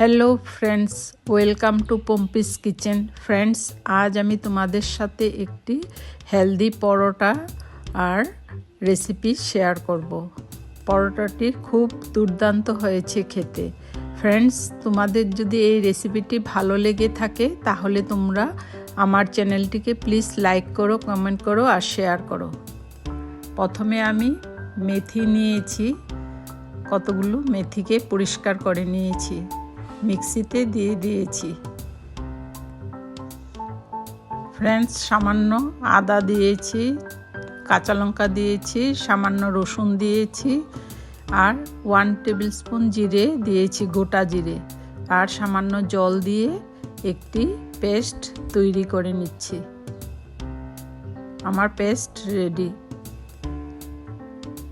Hello friends welcome to Pompi's kitchen friends আজ আমি তোমাদের সাথে একটি হেলদি পরোটা আর রেসিপি শেয়ার করব। পরোটাটি খুব দুর্দান্ত হয়েছে খেতে। ফ্রেন্ডস তোমাদের যদি এই রেসিপিটি ভালো লেগে থাকে, তাহলে তোমরা আমার চ্যানেলটিকে প্লিজ লাইক করো কমেন্ট করো আর শেয়ার করো। প্রথমে আমি মেথি নিয়েছি। কতগুলো মেথিকে পরিষ্কার করে নিয়েছি। মিক্সিতে দিয়ে দিয়েছি। ফ্রেন্ডস সামান্য আদা দিয়েছি, কাঁচা লঙ্কা দিয়েছি, সামান্য রসুন দিয়েছি, আর ওয়ান টেবিল স্পুন জিরে দিয়েছি, গোটা জিরে। আর সামান্য জল দিয়ে একটি পেস্ট তৈরি করে নিচ্ছি। আমার পেস্ট রেডি।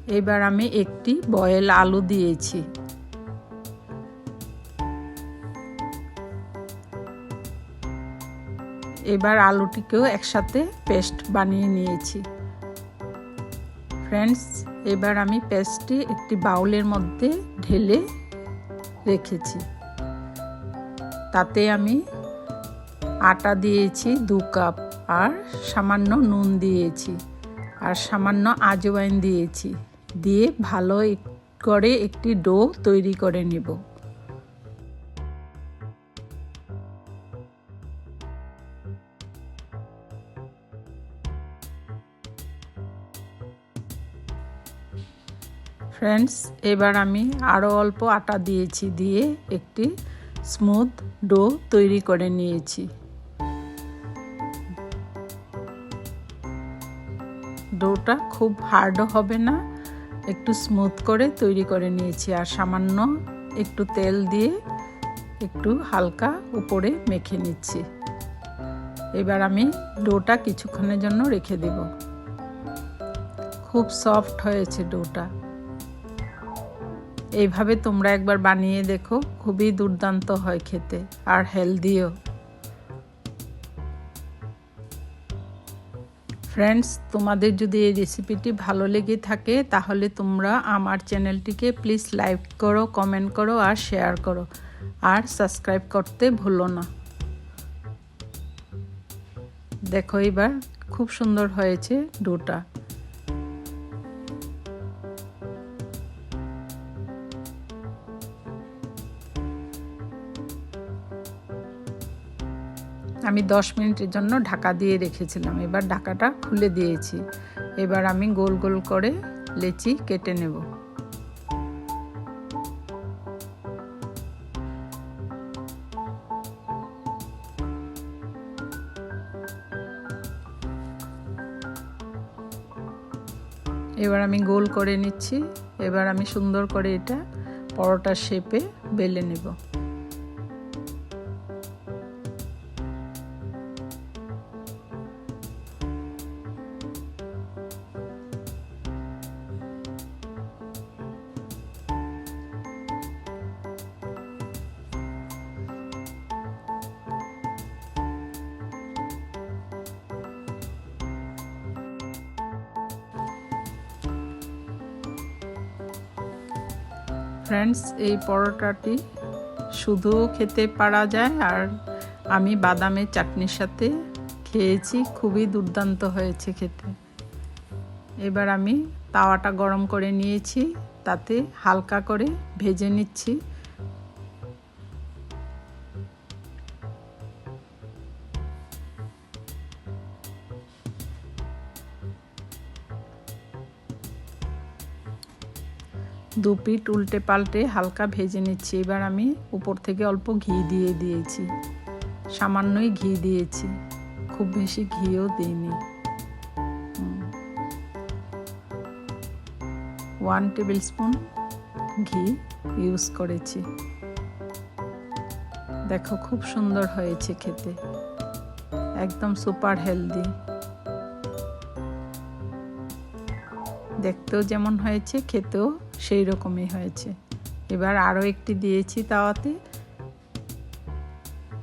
এবার আমি একটি বয়েল আলু দিয়েছি। এবার আলুটিকেও একসাথে পেস্ট বানিয়ে নিয়েছি। ফ্রেন্ডস, এবার আমি পেস্টটি একটি বাউলের মধ্যে ঢেলে রেখেছি। তাতে আমি আটা দিয়েছি দু কাপ আর সামান্য নুন দিয়েছি আর সামান্য আজওয়াইন দিয়েছি। দিয়ে ভালো করে একটি ডো তৈরি করে নেব। ফ্রেন্ডস এবার আমি আরও অল্প আটা দিয়েছি, দিয়ে একটি স্মুথ ডো তৈরি করে নিয়েছি। ডোটা খুব হার্ডও হবে না, একটু স্মুথ করে তৈরি করে নিয়েছি, আর সামান্য একটু তেল দিয়ে একটু হালকা উপরে মেখে নিচ্ছি। এবার আমি ডোটা কিছুক্ষণের জন্য রেখে দেব। খুব সফট হয়েছে ডোটা এইভাবে তোমরা একবার বানিয়ে দেখো, খুবই দুর্দান্ত হয় খেতে আর হেলদিও। ফ্রেন্ডস তোমাদের যদি এই রেসিপিটি ভালো লেগে থাকে, তাহলে তোমরা আমার চ্যানেলটিকে প্লিজ লাইক করো কমেন্ট করো আর শেয়ার করো। আর সাবস্ক্রাইব করতে ভুলো না। দেখো এবার খুব সুন্দর হয়েছে ডোটা। আমি দশ মিনিটের জন্য ঢাকা দিয়ে রেখেছিলাম। এবার ঢাকাটা খুলে দিয়েছি। এবার আমি গোল গোল করে লেচি কেটে নেব। এবার আমি গোল করে নিচ্ছি। এবার আমি সুন্দর করে এটা পরোটার শেপে বেলে নেব। ফ্রেন্ডস এই পরোটাটি শুধু খেতে পারা যায় আর আমি বাদামের চাটনির সাথে খেয়েছি, খুবই দুর্দান্ত হয়েছে খেতে। এবার আমি তাওয়াটা গরম করে নিয়েছি, তাতে হালকা করে ভেজে নিচ্ছি। দু পিঠ উল্টে পাল্টে হালকা ভেজে নিচ্ছি। এবার আমি উপর থেকে অল্প ঘি দিয়ে দিয়েছি। সামান্যই ঘি দিয়েছি। খুব বেশি ঘিও দিইনি। ওয়ান টেবিল স্পুন ঘি ইউজ করেছি। দেখো খুব সুন্দর হয়েছে খেতে। একদম সুপার হেলদি। দেখতেও যেমন হয়েছে, খেতেও সেই রকমই হয়েছে। এবার আরও একটি দিয়েছি তাওয়াতে।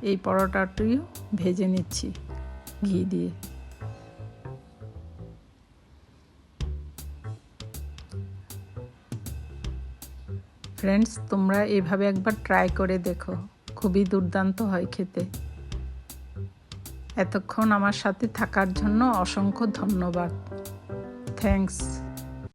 এই পরোটাটিও ভেজে নিচ্ছি ঘি দিয়ে। ফ্রেন্ডস তোমরা এভাবে একবার ট্রাই করে দেখো। খুবই দুর্দান্ত হয় খেতে। এতক্ষণ আমার সাথে থাকার জন্য অসংখ্য ধন্যবাদ। থ্যাঙ্কস